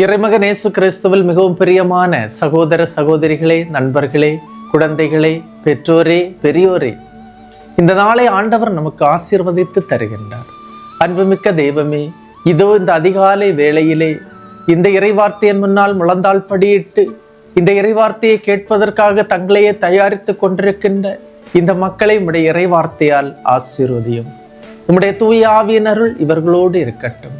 இறைமகன் இயேசு கிறிஸ்துவில் மிகவும் பிரியமான சகோதர சகோதரிகளே நண்பர்களே குழந்தைகளே பெற்றோரே பெரியோரே இந்த நாளை ஆண்டவர் நமக்கு ஆசீர்வதித்து தருகின்றார். அன்புமிக்க தெய்வமே இதோ இந்த அதிகாலை வேளையிலே இந்த இறைவார்த்தையின் முன்னால் முழந்தாள் படியிட்டு இந்த இறைவார்த்தையை கேட்பதற்காக தங்களையே தயாரித்து கொண்டிருக்கின்ற இந்த மக்களை உடைய இறைவார்த்தையால் ஆசீர்வதியும். உம்முடைய தூயாவியினருள் இவர்களோடு இருக்கட்டும்.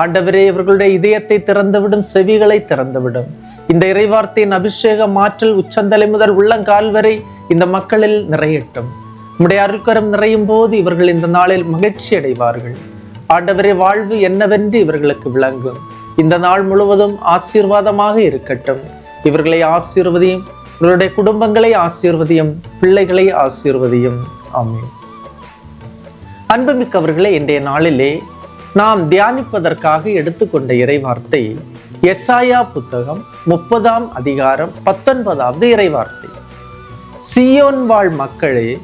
ஆண்டவரே இவர்களுடைய இதயத்தை திறந்துவிடும் செவிகளை திறந்துவிடும். இந்த இறைவார்த்தையின் அபிஷேக மாற்றல் உச்சந்தலை முதல் உள்ளங்கால் வரை இந்த மக்களில் நிறையட்டும். உம்முடைய அருள்கரம் நிறையும் போது இவர்கள் இந்த நாளில் மகிழ்ச்சி அடைவார்கள். ஆண்டவரே வாழ்வு என்னவென்று இவர்களுக்கு விளங்கும். இந்த நாள் முழுவதும் ஆசீர்வாதமாக இருக்கட்டும். இவர்களை ஆசீர்வதியும் இவருடைய குடும்பங்களை ஆசீர்வதியும் பிள்ளைகளை ஆசீர்வதியும். ஆமென். அன்புமிக்கவர்களே இன்றைய நாளிலே நாம் தியானிப்பதற்காக எடுத்துக்கொண்ட இறைவார்த்தை எஸ்ஆயா புத்தகம் முப்பதாம் அதிகாரம் பத்தொன்பதாவது இறைவார்த்தை சியோன் வாழ் மக்களே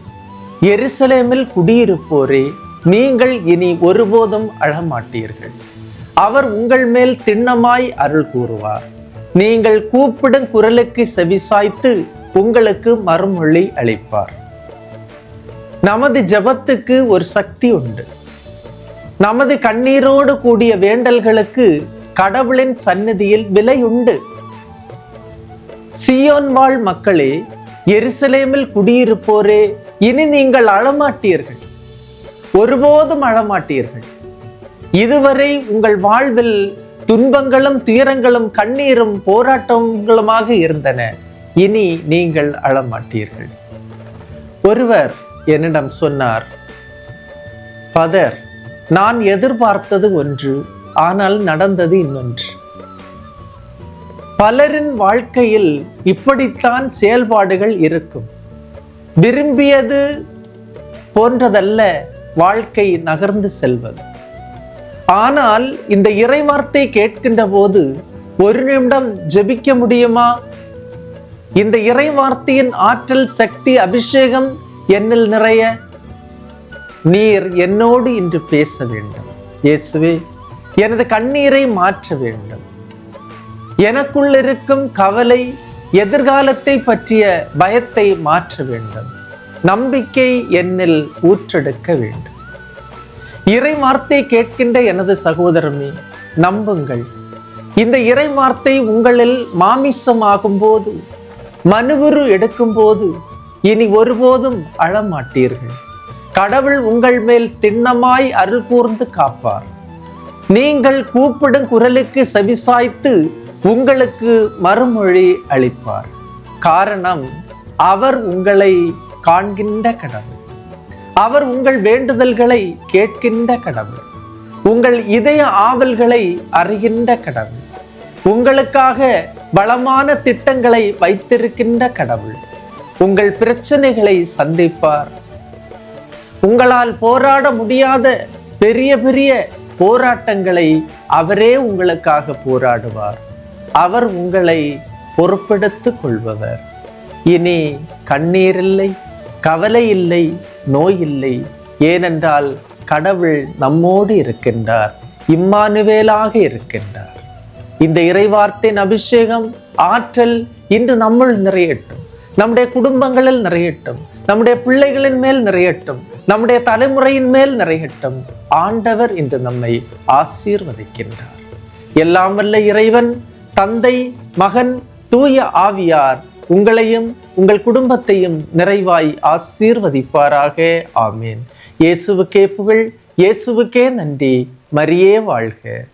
எருசலேமில் குடியிருப்போரே நீங்கள் இனி ஒருபோதும் அழமாட்டீர்கள். அவர் உங்கள் மேல் திண்ணமாய் அருள் கூறுவார். நீங்கள் கூப்பிடும் குரலுக்கு செவிசாய்த்து உங்களுக்கு மறுமொழி அளிப்பார். நமது ஜெபத்துக்கு ஒரு சக்தி உண்டு. நமது கண்ணீரோடு கூடிய வேண்டல்களுக்கு கடவுளின் சந்நிதியில் விலை உண்டு சியோன் வாழ் மக்களே எருசலேமில் குடியிருப்போரே இனி நீங்கள் அழமாட்டீர்கள். ஒருபோதும் அழமாட்டீர்கள். இதுவரை உங்கள் வாழ்வில் துன்பங்களும் துயரங்களும் கண்ணீரும் போராட்டங்களுமாக இருந்தன. இனி நீங்கள் அழமாட்டீர்கள். ஒருவர் என்னிடம் சொன்னார் பதர் நான் எதிர்பார்த்தது ஒன்று ஆனால் நடந்தது இன்னொன்று. பலரின் வாழ்க்கையில் இப்படித்தான் செயல்பாடுகள் இருக்கும். விரும்பியது போன்றதல்ல வாழ்க்கை நகர்ந்து செல்வது. ஆனால் இந்த இறைவார்த்தை கேட்கின்ற போது ஒரு நிமிடம் ஜெபிக்க முடியுமா? இந்த இறைவார்த்தையின் ஆற்றல் சக்தி அபிஷேகம் என்னில் நிறைய. நீர் என்னோடு இன்று பேச வேண்டும். இயேசுவே எனது கண்ணீரை மாற்ற வேண்டும். எனக்குள் இருக்கும் கவலை எதிர்காலத்தை பற்றிய பயத்தை மாற்ற வேண்டும். நம்பிக்கை என்னில் ஊற்றெடுக்க வேண்டும். இறை வார்த்தை கேட்கின்ற எனது சகோதரமே நம்புங்கள். இந்த இறை வார்த்தை உங்களில் மாமிசமாகும் போது மனுவுரு எடுக்கும் போது இனி ஒருபோதும் அழமாட்டீர்கள். கடவுள் உங்கள் மேல் திண்ணமாய் அருள் கூர்ந்து காப்பார். நீங்கள் கூப்பிடும் குரலுக்கு செவிசாய்த்து உங்களுக்கு மறுமொழி அளிப்பார். காரணம் அவர் உங்களை காண்கின்ற கடவுள். அவர் உங்கள் வேண்டுதல்களை கேட்கின்ற கடவுள். உங்கள் இதய ஆவல்களை அறிகின்ற கடவுள். உங்களுக்காக பலமான திட்டங்களை வைத்திருக்கின்ற கடவுள். உங்கள் பிரச்சனைகளை சந்திப்பார். உங்களால் போராட முடியாத பெரிய பெரிய போராட்டங்களை அவரே உங்களுக்காக போராடுவார். அவர் உங்களை பொறுப்பெடுத்து கொள்பவர். இனி கண்ணீர் இல்லை கவலை இல்லை நோய் இல்லை. ஏனென்றால் கடவுள் நம்மோடு இருக்கின்றார் இம்மானுவேலாக இருக்கின்றார். இந்த இறைவார்த்தையின் அபிஷேகம் ஆற்றல் இன்று நம்முள் நிறையட்டும். நம்முடைய குடும்பங்களில் நிறையட்டும். நம்முடைய பிள்ளைகளின் மேல் நிறையட்டும். நம்முடைய தலைமுறையின் மேல் நிறைகட்டும் ஆண்டவர் இன்று நம்மை ஆசீர்வதிக்கின்றார். எல்லாம் வல்ல இறைவன் தந்தை மகன் தூய ஆவியார் உங்களையும் உங்கள் குடும்பத்தையும் நிறைவாய் ஆசீர்வதிப்பாராக. ஆமேன். இயேசுவுக்கே புகழ் இயேசுவுக்கே நன்றி. மரியே வாழ்க.